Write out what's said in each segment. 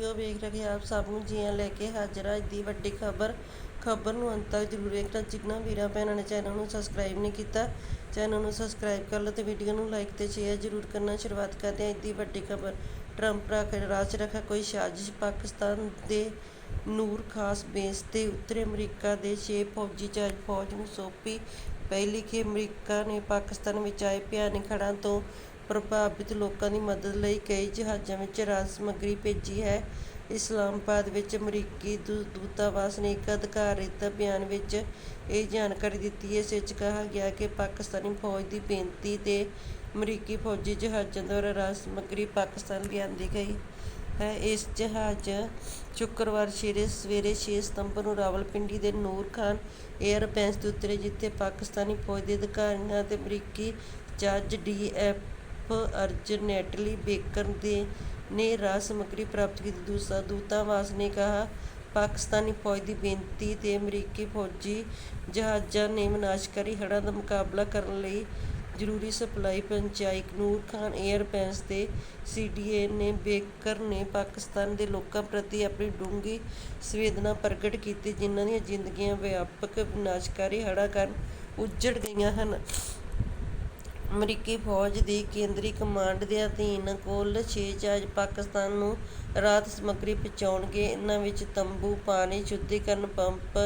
Video ਵੇਖ ਰਹੇ ਆਪ ਸਭ ਨੂੰ ਜੀਆਂ ਲੈ ਕੇ ਹਾਜ਼ਰ ਅੱਜ ਦੀ ਵੱਡੀ ਖਬਰ ਖਬਰ ਨੂੰ ਅੰਤ ਤੱਕ ਜ਼ਰੂਰ ਵੇਖਣਾ। ਜਿਨ੍ਹਾਂ ਵੀਰਾਂ ਭੈਣਾਂ ਨੇ ਚੈਨਲ ਨੂੰ ਸਬਸਕ੍ਰਾਈਬ ਨਹੀਂ ਕੀਤਾ, ਚੈਨਲ ਨੂੰ ਸਬਸਕ੍ਰਾਈਬ ਕਰ ਲਓ ਤੇ ਵੀਡੀਓ ਨੂੰ ਲਾਈਕ ਤੇ ਸ਼ੇਅਰ ਜ਼ਰੂਰ ਕਰਨਾ। ਸ਼ੁਰੂਆਤ ਕਰਦੇ ਹਾਂ ਅੱਜ ਦੀ ਵੱਡੀ ਖਬਰ। ਟਰੰਪ ਰੱਖ ਰਾਜ ਰੱਖਾ ਕੋਈ ਸਾਜ਼ਿਸ਼ ਪਾਕਿਸਤਾਨ ਦੇ ਨੂਰ ਖਾਸ ਬੇਸ ਤੇ ਉੱਤਰੀ ਅਮਰੀਕਾ ਦੇ ਛੇ ਫੌਜੀ ਜਹਾਜ਼ ਫੌਜ ਨੂੰ ਸੌਂਪੀ। ਪਹਿਲੀ ਕਿ ਅਮਰੀਕਾ ਨੇ ਪਾਕਿਸਤਾਨ ਵਿੱਚ ਆਏ ਭਿਆਨਕ ਹੜ੍ਹਾਂ ਤੋਂ ਪ੍ਰਭਾਵਿਤ ਲੋਕਾਂ ਦੀ ਮਦਦ ਲਈ ਕਈ ਜਹਾਜ਼ਾਂ ਵਿੱਚ ਰਾਹਤ ਸਮੱਗਰੀ ਭੇਜੀ ਹੈ। ਇਸਲਾਮਾਬਾਦ ਵਿੱਚ ਅਮਰੀਕੀ ਦੂ- ਦੂਤਾਵਾਸ ਨੇ ਇੱਕ ਅਧਿਕਾਰਿਤ ਬਿਆਨ ਵਿੱਚ ਇਹ ਜਾਣਕਾਰੀ ਦਿੱਤੀ। ਇਸ ਵਿੱਚ ਕਿਹਾ ਗਿਆ ਕਿ ਪਾਕਿਸਤਾਨੀ ਫੌਜ ਦੀ ਬੇਨਤੀ ਤੇ ਅਮਰੀਕੀ ਫੌਜੀ ਜਹਾਜ਼ਾਂ ਦੁਆਰਾ ਰਾਹਤ ਸਮੱਗਰੀ ਪਾਕਿਸਤਾਨ ਲਿਆਂਦੀ ਗਈ ਹੈ। ਇਸ ਜਹਾਜ਼ ਸ਼ੁੱਕਰਵਾਰ ਸ਼ੇਰੇ ਸਵੇਰੇ 6 ਸਤੰਬਰ ਨੂੰ ਰਾਵਲਪਿੰਡੀ ਦੇ ਨੂਰ ਖਾਨ 에ਅਰ ਬੇਸ ਤੇ ਉਤਰੇ ਜਿੱਥੇ ਪਾਕਿਸਤਾਨੀ ਫੌਜ ਦੇ ਅਧਿਕਾਰੀਆਂ ਅਤੇ ਅਮਰੀਕੀ ਜੱਜ ਡੀ ਐਫ ਅਰਜਨੈਟਲੀ ਬੇਕਰ ਦੇ ਨੇ ਰਾਹਤ ਸਮੱਗਰੀ ਪ੍ਰਾਪਤ ਕੀਤੀ। ਦੂਸਰਾ ਦੂਤਾਵਾਸ ਨੇ ਕਿਹਾ, ਪਾਕਿਸਤਾਨੀ ਫੌਜ ਦੀ ਬੇਨਤੀ ਤੇ ਅਮਰੀਕੀ ਫੌਜੀ ਜਹਾਜ਼ਾਂ ਨੇ ਵਿਨਾਸ਼ਕਾਰੀ ਹੜ੍ਹਾਂ ਦਾ ਮੁਕਾਬਲਾ ਕਰਨ ਲਈ ਜ਼ਰੂਰੀ ਸਪਲਾਈ ਪਹੁੰਚਾਈ ਨੂਰ ਖਾਨ 에ਅਰ ਬੇਸ ਤੇ ਸੀਡੀਏ ਨੇ ਬੇਕਰ ਨੇ ਪਾਕਿਸਤਾਨ ਦੇ ਲੋਕਾਂ ਪ੍ਰਤੀ ਆਪਣੀ ਡੂੰਘੀ ਸੰਵੇਦਨਾ ਪ੍ਰਗਟ ਕੀਤੀ, ਜਿਨ੍ਹਾਂ ਦੀਆਂ ਜ਼ਿੰਦਗੀਆਂ ਵਿਆਪਕ ਵਿਨਾਸ਼ਕਾਰੀ ਹੜ੍ਹਾਂ ਕਾਰਨ ਉੱਜੜ ਗਈਆਂ ਹਨ। ਅਮਰੀਕੀ ਫੌਜ ਦੀ ਕੇਂਦਰੀ ਕਮਾਂਡ ਦੇ ਅਧੀਨ ਕੁੱਲ ਛੇ ਜਹਾਜ਼ ਪਾਕਿਸਤਾਨ ਨੂੰ ਰਾਹਤ ਸਮੱਗਰੀ ਪਹੁੰਚਾਉਣਗੇ। ਇਨ੍ਹਾਂ ਵਿੱਚ ਤੰਬੂ, ਪਾਣੀ, ਸ਼ੁੱਧੀਕਰਨ ਪੰਪ,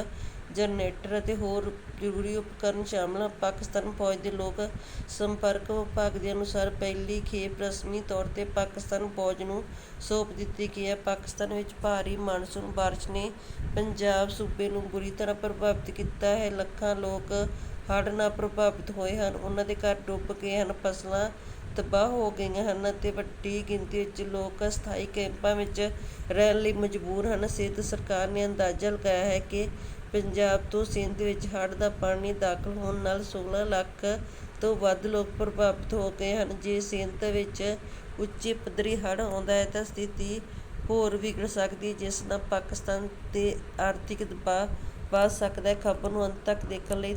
ਜਨਰੇਟਰ ਅਤੇ ਹੋਰ ਜ਼ਰੂਰੀ ਉਪਕਰਨ ਸ਼ਾਮਲ ਹਨ। ਪਾਕਿਸਤਾਨ ਫੌਜ ਦੇ ਲੋਕ ਸੰਪਰਕ ਵਿਭਾਗ ਦੇ ਅਨੁਸਾਰ ਪਹਿਲੀ ਖੇਪ ਰਸਮੀ ਤੌਰ ਤੇ ਪਾਕਿਸਤਾਨ ਫੌਜ ਨੂੰ ਸੌਂਪ ਦਿੱਤੀ ਗਈ ਹੈ। ਪਾਕਿਸਤਾਨ ਵਿੱਚ ਭਾਰੀ ਮਾਨਸੂਨ ਬਾਰਿਸ਼ ਨੇ ਪੰਜਾਬ ਸੂਬੇ ਨੂੰ ਬੁਰੀ ਤਰ੍ਹਾਂ ਪ੍ਰਭਾਵਿਤ ਕੀਤਾ ਹੈ। ਲੱਖਾਂ ਲੋਕ ਹੜ੍ਹ ਨਾਲ ਪ੍ਰਭਾਵਿਤ ਹੋਏ ਹਨ। ਉਹਨਾਂ ਦੇ ਘਰ ਡੁੱਬ ਗਏ ਹਨ, ਫਸਲਾਂ ਤਬਾਹ ਹੋ ਗਈਆਂ ਹਨ ਅਤੇ ਵੱਡੀ ਗਿਣਤੀ ਵਿੱਚ ਲੋਕ ਅਸਥਾਈ ਕੈਂਪਾਂ ਵਿੱਚ ਰਹਿਣ ਲਈ ਮਜਬੂਰ ਹਨ। ਸਿਹਤ ਸਰਕਾਰ ਨੇ ਅੰਦਾਜ਼ਾ ਲਗਾਇਆ ਹੈ ਕਿ ਪੰਜਾਬ ਤੋਂ ਸਿੰਧ ਵਿੱਚ ਹੜ੍ਹ ਦਾ ਪਾਣੀ ਦਾਖਲ ਹੋਣ ਨਾਲ 16 ਲੱਖ ਤੋਂ ਵੱਧ ਲੋਕ ਪ੍ਰਭਾਵਿਤ ਹੋ ਗਏ ਹਨ। ਜੇ ਸਿੰਧ ਵਿੱਚ ਉੱਚੇ ਪੱਧਰੀ ਹੜ੍ਹ ਆਉਂਦਾ ਹੈ ਤਾਂ ਸਥਿਤੀ ਹੋਰ ਵਿਗੜ ਸਕਦੀ ਹੈ, ਜਿਸ ਨਾਲ ਪਾਕਿਸਤਾਨ 'ਤੇ ਆਰਥਿਕ ਦਬਾਅ ਵੱਧ ਸਕਦਾ ਹੈ। ਖਬਰ ਨੂੰ ਅੰਤ ਤੱਕ ਦੇਖਣ ਲਈ